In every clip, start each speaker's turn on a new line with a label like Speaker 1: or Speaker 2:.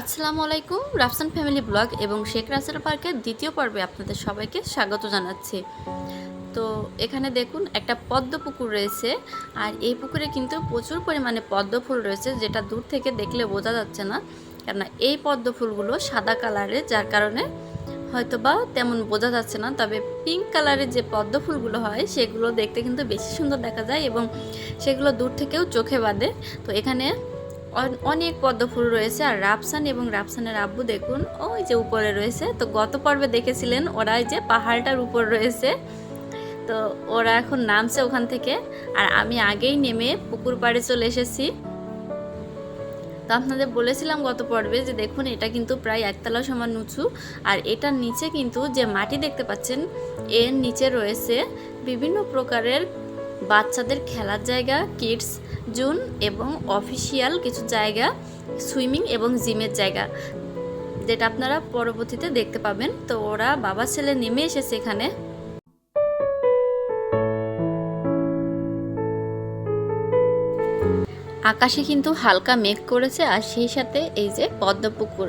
Speaker 1: আসসালামু আলাইকুম, Rafsan family blog এবং শেখ রাসেল পার্কের দ্বিতীয় পর্বে আপনাদের সবাইকে স্বাগত জানাচ্ছি। তো এখানে দেখুন, একটা পদ্ম পুকুর রয়েছে আর এই পুকুরে কিন্তু প্রচুর পরিমাণে পদ্ম ফুল রয়েছে যেটা দূর থেকে দেখলে বোঝা যাচ্ছে না। কেননা এই পদ্ম ফুলগুলো সাদা কালারের, যার কারণে হয়তো বা তেমন বোঝা যাচ্ছে না, তবে পিঙ্ক কালারের যে পদ্ম ফুলগুলো হয়, সেগুলো দেখতে কিন্তু বেশি সুন্দর দেখা যায় এবং সেগুলো দূর থেকেও চোখে বাঁধে। তো এখানে অনেক পদ্মফুল রয়েছে। আর রাফসান এবং রাফসানের আব্বু দেখুন, ওই যে উপরে রয়েছে। তো গত পর্বে দেখেছিলেন ওরা যে পাহাড়টার উপর রয়েছে। তো ওরা এখন নামছে ওখান থেকে। আর আমি আগেই নেমে পুকুর পাড়ে চলে এসেছি। তো আপনাদের বলেছিলাম গত পর্বে যে দেখুন, এটা কিন্তু প্রায় একতলা সমান উঁচু। আর এটার নিচে কিন্তু যে মাটি দেখতে পাচ্ছেন, এর নিচে রয়েছে বিভিন্ন প্রকারের বাচ্চাদের খেলার জায়গা কিডস জুন এবং অফিসিয়াল কিছু জায়গা সুইমিং এবং জিমের জায়গা। যেটা আপনারা পরবর্তীতে দেখতে পাবেন। তো ওরা বাবা, ছেলে নেমে এসেছে এখানে। আকাশে কিন্তু হালকা মেঘ করেছে আর সেই সাথে এই যে পদ্মপুকুর।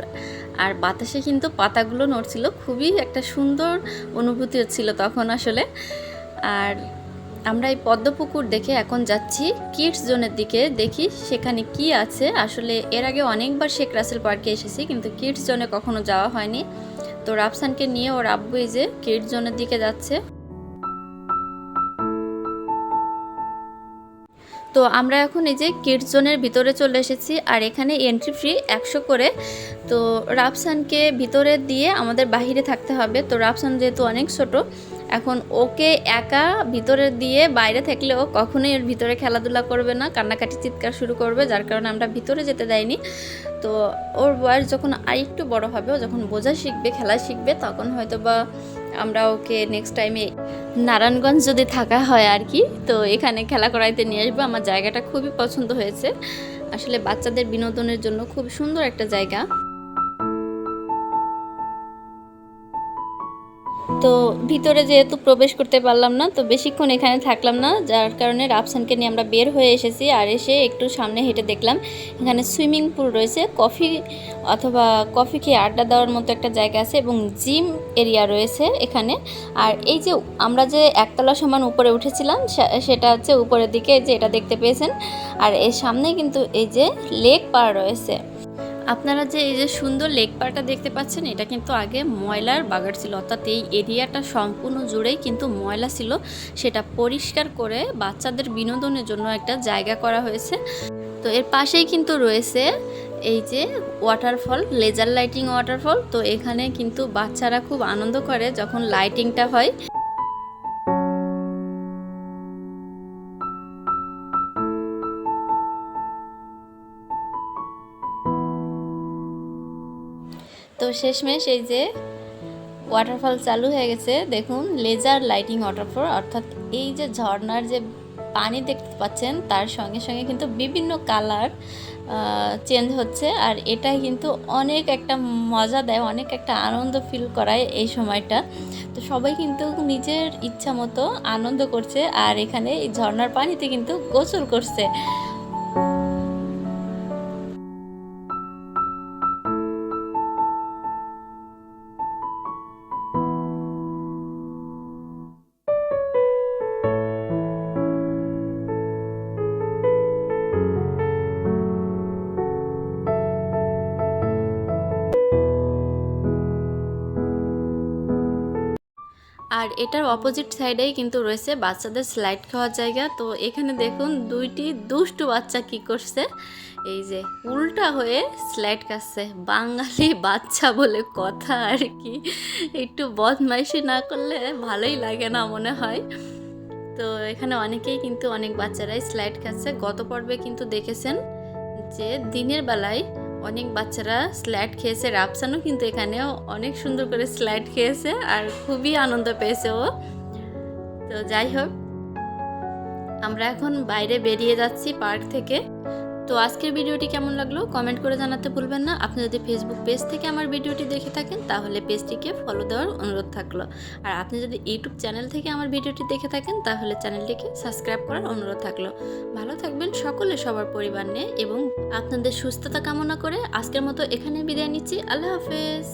Speaker 1: আর বাতাসে কিন্তু পাতাগুলো নড়ছিল। খুবই একটা সুন্দর অনুভূতি হচ্ছিল তখন আসলে। আর আমরা এই পদ্মপুকুর দেখে এখন যাচ্ছি। কিডস জোনের দিকে দেখি সেখানে কি আছে। আসলে এর আগে অনেকবার শেখ রাসেল পার্কে এসেছি, কিন্তু কিডস জোনে কখনো যাওয়া হয়নি। তো রাফসানকে নিয়ে ওর আব্বু এই যে কিডস জোনের দিকে যাচ্ছে। তো আমরা এখন এই যে কিডস জোনের ভিতরে চলে এসেছি, আর এখানে এন্ট্রি ফ্রি একশো করে। তো রাফসানকে ভিতরে দিয়ে আমাদের বাহিরে থাকতে হবে। তো রাফসান যেহেতু অনেক ছোট এখন ওকে একা ভিতরে দিয়ে বাইরে থাকলে ও কখনোই ওর ভিতরে খেলাধুলা করবে না, কান্নাকাটি, চিৎকার শুরু করবে, যার কারণে আমরা ভিতরে যেতে দেয়নি। তো ওর বয়স যখন আরেকটু বড় হবে, ও যখন বোঝা শিখবে, খেলা শিখবে, তখন হয়তো বা আমরা ওকে নেক্সট টাইমে নারায়ণগঞ্জ যদি থাকা হয় আর কি তো এখানে খেলা করাইতে নিয়ে আসব। আমার জায়গাটা খুবই পছন্দ হয়েছে। আসলে বাচ্চাদের বিনোদনের জন্য খুব সুন্দর একটা জায়গা। তো ভিতরে যেহেতু প্রবেশ করতে পারলাম না, তো বেশিক্ষণ এখানে থাকলাম না, যার কারণে রাফসানকে নিয়ে আমরা বের হয়ে এসেছি আর এসে একটু সামনে হেঁটে দেখলাম। এখানে সুইমিং পুল রয়েছে, কফি অথবা কফি খেয়ে আড্ডা দেওয়ার মতো একটা জায়গা আছে এবং জিম এরিয়া রয়েছে এখানে। আর এই যে আমরা যে একতলা সমান উপরে উঠেছিলাম সেটা হচ্ছে উপরের দিকে যে এটা দেখতে পেয়েছেন। আর এর সামনে কিন্তু এই যে লেক পার রয়েছে। আপনারা যে এই যে সুন্দর লেক পাড়টা দেখতে পাচ্ছেন, এটা কিন্তু আগে ময়লার বাগার ছিল। অর্থাৎ এই এরিয়াটা সম্পূর্ণ জুড়েই কিন্তু ময়লা ছিল। সেটা পরিষ্কার করে বাচ্চাদের বিনোদনের জন্য একটা জায়গা করা হয়েছে। তো এর পাশেই কিন্তু রয়েছে এই যে ওয়াটারফল লেজার লাইটিং ওয়াটারফল তো এখানে কিন্তু বাচ্চারা খুব আনন্দ করে যখন লাইটিংটা হয়। তো শেষমেশ এই যে ওয়াটারফল চালু হয়ে গেছে, দেখুন লেজার লাইটিং ওয়াটারফল অর্থাৎ এই যে ঝর্ণার যে পানি দেখতে পাচ্ছেন, তার সঙ্গে সঙ্গে কিন্তু বিভিন্ন কালার চেঞ্জ হচ্ছে। আর এটাই কিন্তু অনেক একটা মজা দেয়, অনেক একটা আনন্দ ফিল করায় এই সময়টা। তো সবাই কিন্তু নিজের ইচ্ছা মতো আনন্দ করছে, আর এখানে এই ঝর্নার পানিতে কিন্তু গোসল করছে। আর এটার অপোজিট সাইডেই কিন্তু রয়েছে বাচ্চাদের স্লাইড খাওয়ার জায়গা। তো এখানে দেখুন দুইটি দুষ্টু বাচ্চা কি করছে। এই যে উল্টা হয়ে স্লাইড কাটছে। বাঙালি বাচ্চা বলে কথা আর কি। একটু বদমাইশি না করলে ভালোই লাগে না মনে হয়। তো এখানে অনেকেই কিন্তু অনেক বাচ্চারাই স্লাইড খাচ্ছে। গত পর্বে কিন্তু দেখেছেন যে দিনের বেলায় অনেক বাচ্চারা স্লাইড খেয়েছে। রাপসানও কিন্তু এখানেও অনেক সুন্দর করে স্লাইড খেয়েছে আর খুবই আনন্দ পেয়েছে ও। তো যাই হোক, আমরা এখন বাইরে বেরিয়ে যাচ্ছি পার্ক থেকে। তো আজকের ভিডিওটি কেমন লাগল কমেন্ট করে জানাতে ভুলবেন না। আপনি যদি ফেসবুক পেজ থেকে আমার ভিডিওটি দেখে থাকেন, তাহলে পেজটিকে ফলো দেওয়ার অনুরোধ থাকল। আর আপনি যদি ইউটিউব চ্যানেল থেকে আমার ভিডিওটি দেখে থাকেন, তাহলে চ্যানেলটিকে সাবস্ক্রাইব করার অনুরোধ থাকল। ভালো থাকবেন সকলে সবার পরিবার নিয়ে এবং আপনাদের সুস্থতা কামনা করে আজকের মতো এখানে বিদায় নিচ্ছি। আল্লাহ হাফেজ।